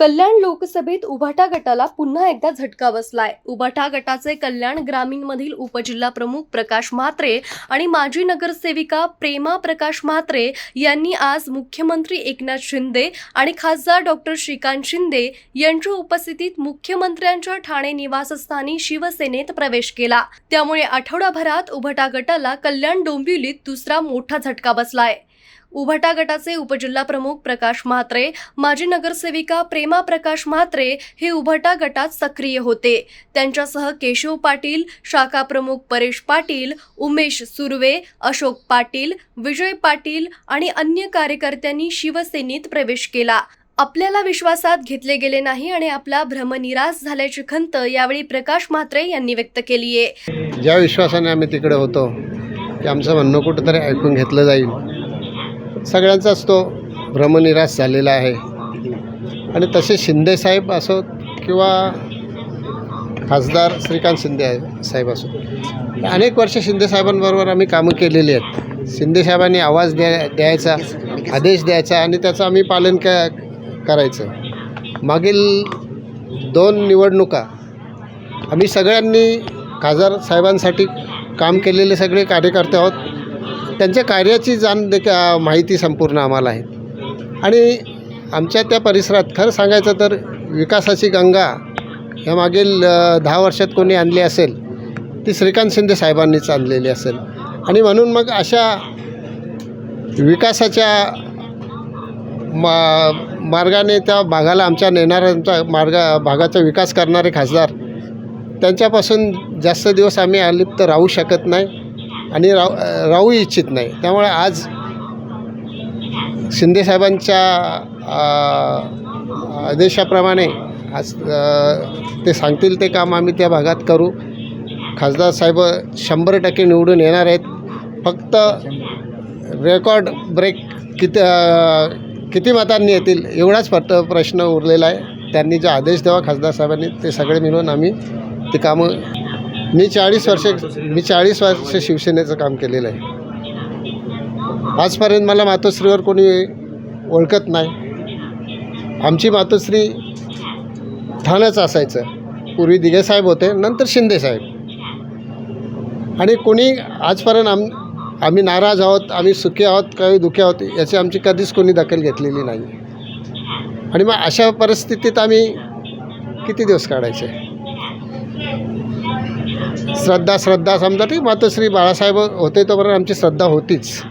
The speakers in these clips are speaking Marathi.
कल्याण लोकसभेत उभाटा गटाला पुन्हा एकदा झटका बसलाय. उभाटा गटाचे कल्याण ग्रामीणमधील उपजिल्हा प्रमुख प्रकाश म्हात्रे आणि माजी नगरसेविका प्रेमा प्रकाश म्हात्रे यांनी आज मुख्यमंत्री एकनाथ शिंदे आणि खासदार डॉक्टर श्रीकांत शिंदे यांच्या उपस्थितीत मुख्यमंत्र्यांच्या ठाणे निवासस्थानी शिवसेनेत प्रवेश केला. त्यामुळे आठवडाभरात उभाटा गटाला कल्याण डोंबिवलीत दुसरा मोठा झटका बसलाय. उभाटा गटाचे उपजिल्हा प्रमुख प्रकाश म्हात्रे माजी नगरसेविका प्रेमा प्रकाश म्हात्रे हे उभाटा गटात सक्रिय होते. त्यांच्यासह केशव पाटील शाखा प्रमुख परेश पाटील उमेश सुर्वे अशोक पाटील विजय पाटील आणि अन्य कार्यकर्त्यांनी शिवसेनेत प्रवेश केला. आपल्याला विश्वासात घेतले गेले नाही आणि आपला भ्रमनिराश झाल्याची खंत यावेळी प्रकाश म्हात्रे यांनी व्यक्त केली आहे ज्या विश्वासाने आम्ही तिकडे होतो की आमचं म्हणणं कुठंतरी ऐकून घेतलं जाईल. सगळ्यांचाच तो भ्रमनिराश झालेला आहे. आणि तसे शिंदेसाहेब असोत किंवा खासदार श्रीकांत शिंदे आहे- साहेब असो. अनेक वर्ष शिंदेसाहेबांबरोबर आम्ही कामं केलेली आहेत. शिंदेसाहेबांनी आवाज द्या द्यायचा आदेश द्यायचा आणि त्याचं आम्ही पालन क करायचं. मागील दोन निवडणुका आम्ही सगळ्यांनी खासदार साहेबांसाठी काम केलेले सगळे कार्यकर्ते आहोत. त्यांच्या कार्याची जाण माहिती संपूर्ण आम्हाला आहे. आणि आमच्या त्या परिसरात खरं सांगायचं तर विकासाची गंगा या मागील दहा वर्षात कोणी आणली असेल ती श्रीकांत शिंदे साहेबांनीच आणलेली असेल. आणि म्हणून मग अशा विकासाच्या मा मार्गाने त्या भागाला आमच्या नेणाऱ्यांचा मार्ग भागाचा विकास करणारे खासदार त्यांच्यापासून जास्त दिवस आम्ही अलिप्त राहू शकत नाही. आणि राहू राहू इच्छित नाही. त्यामुळे आज शिंदेसाहेबांच्या साहेबांच्या आदेशाप्रमाणे आज ते सांगतील ते काम आम्ही त्या भागात करू. खासदार साहेब शंभर टक्के निवडून येणार आहेत. फक्त रेकॉर्ड ब्रेक किती किती मतांनी येतील एवढाच फक्त प्रश्न उरलेला आहे. त्यांनी जे आदेश द्यावा खासदार साहेबांनी ते सगळे मिळून आम्ही ते कामं मी चाळीस वर्ष मी चाळीस वर्ष शिवसेनेचं काम केलेलं आहे. आजपर्यंत मला मातोश्रीवर कोणी ओळखत नाही. आमची मातोश्री ठाण्याचं असायचं. पूर्वी दिघेसाहेब होते नंतर शिंदेसाहेब आणि कोणी आजपर्यंत आम आम्ही नाराज आहोत आम्ही सुखी आहोत काही दुःखी आहोत याची आमची कधीच कोणी दखल घेतलेली नाही. आणि मग अशा परिस्थितीत आम्ही किती दिवस काढायचे? श्रद्धा श्रद्धा समजा ती मातोश्री बाळासाहेब होते तोपर्यंत आमची श्रद्धा होतीच.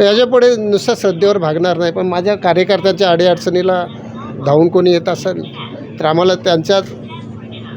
याच्यापुढे नुसतं श्रद्धेवर भागणार नाही. पण माझ्या कार्यकर्त्यांच्या अडीअडचणीला धावून कोणी येत असेल तर आम्हाला त्यांच्याच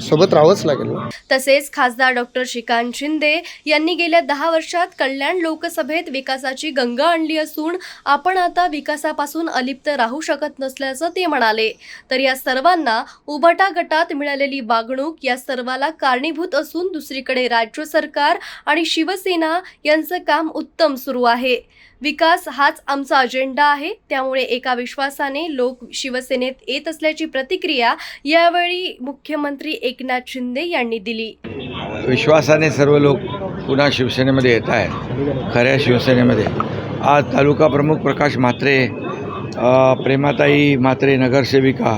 सोबत राहावंच लागेल तसेच खासदार डॉक्टर श्रीकांत शिंदे यांनी गेल्या दहा वर्षात कल्याण लोकसभेत विकासाची गंगा आणली असून आपण आता विकासापासून अलिप्त राहू शकत नसल्याचं ते म्हणाले. तर या सर्वांना उभाटा गटात मिळालेली वागणूक या सर्वाला कारणीभूत असून दुसरीकडे राज्य सरकार आणि शिवसेना यांचं काम उत्तम सुरू आहे. विकास हाच आमचा अजेंडा आहे. त्यामुळे एका विश्वासाने लोक शिवसेनेत येत असल्याची प्रतिक्रिया यावेळी मुख्यमंत्री एकनाथ शिंदे यांनी दिली. विश्वासाने सर्व लोक पुन्हा शिवसेनेमध्ये येत आहेत. खऱ्या शिवसेनेमध्ये. आज तालुका प्रमुख प्रकाश म्हात्रे प्रेमाताई म्हात्रे नगरसेविका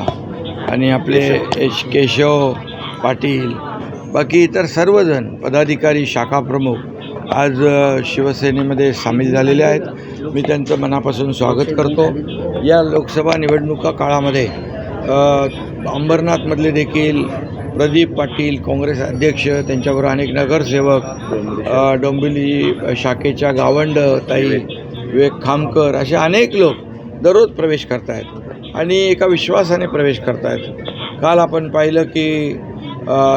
आणि आपले एश केशव पाटील बाकी इतर सर्वजण पदाधिकारी शाखा प्रमुख आज शिवसेनेमध्ये सामील झालेले आहेत. मी त्यांचं मनापासून स्वागत करतो. या लोकसभा निवडणुका काळामध्ये अंबरनाथमधले देखील प्रदीप पाटील काँग्रेस अध्यक्ष त्यांच्याबरोबर अनेक नगरसेवक डोंबिवली शाखेच्या गावंड ताई विवेक खामकर असे अनेक लोक दररोज प्रवेश करत आहेत आणि एका विश्वासाने प्रवेश करत आहेत काल आपण पाहिलं की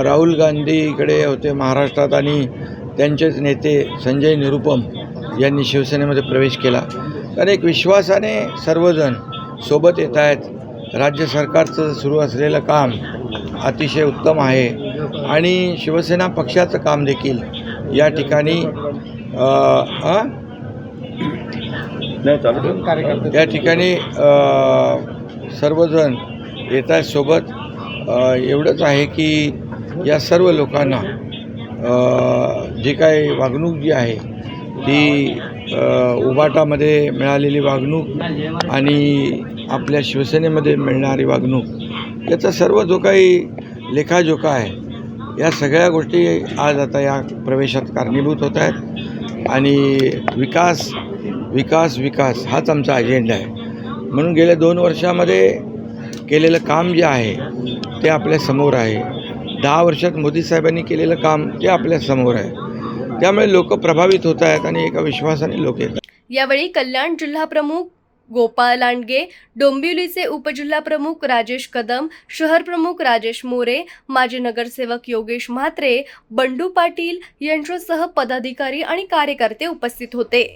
राहुल गांधी इकडे होते महाराष्ट्रात आणि त्यांचेच नेते संजय निरुपम यांनी शिवसेनेमध्ये प्रवेश केला. तर एक विश्वासाने सर्वजण सोबत येत आहेत राज्य सरकारचं सुरू असलेलं काम अतिशय उत्तम आहे. आणि शिवसेना पक्षाचं काम देखील या ठिकाणी या ठिकाणी सर्वजण येत आहेत सोबत. एवढंच आहे की या सर्व लोकांना जी काय वागणूक जी आहे ती उबाटामध्ये मिळालेली वागणूक आणि आपल्या शिवसेनेमध्ये मिळणारी वागणूक याचा सर्व जो काही लेखाजोखा आहे या सगळ्या गोष्टी आज आता या प्रवेशात कारणीभूत होत आहेत. आणि विकास विकास विकास हाच आमचा अजेंडा आहे. म्हणून गेल्या दोन वर्षामध्ये केलेलं काम जे आहे ते आपल्यासमोर आहे. दहा वर्षात मोदी साहेबांनी केलेलं काम ते आपल्यासमोर आहे. त्यामुळे लोक प्रभावित होत आहेत आणि एका विश्वासाने लोक येतात. यावेळी कल्याण जिल्हा प्रमुख गोपाळ लांडगे डोंबिवलीचे उपजिल्हा प्रमुख राजेश कदम शहर प्रमुख राजेश मोरे माजी नगरसेवक योगेश म्हात्रे बंडू पाटील यांच्यासह पदाधिकारी आणि कार्यकर्ते उपस्थित होते.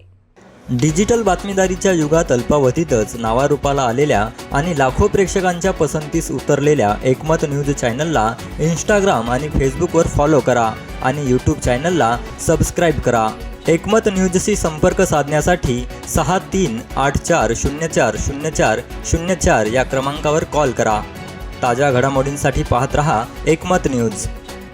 डिजिटल बातमीदारीच्या युगात अल्पावधीतच नावारूपाला आलेल्या आणि लाखो प्रेक्षकांच्या पसंतीस उतरलेल्या एकमत न्यूज चॅनलला इंस्टाग्राम आणि फेसबुकवर फॉलो करा आणि यूट्यूब चॅनलला सबस्क्राईब करा. एकमत न्यूजशी संपर्क साधण्यासाठी सहा तीन आठ चार शून्य चार शून्य चार शून्य चार या क्रमांकावर कॉल करा. ताज्या घडामोडींसाठी पाहत रहा एकमत न्यूज.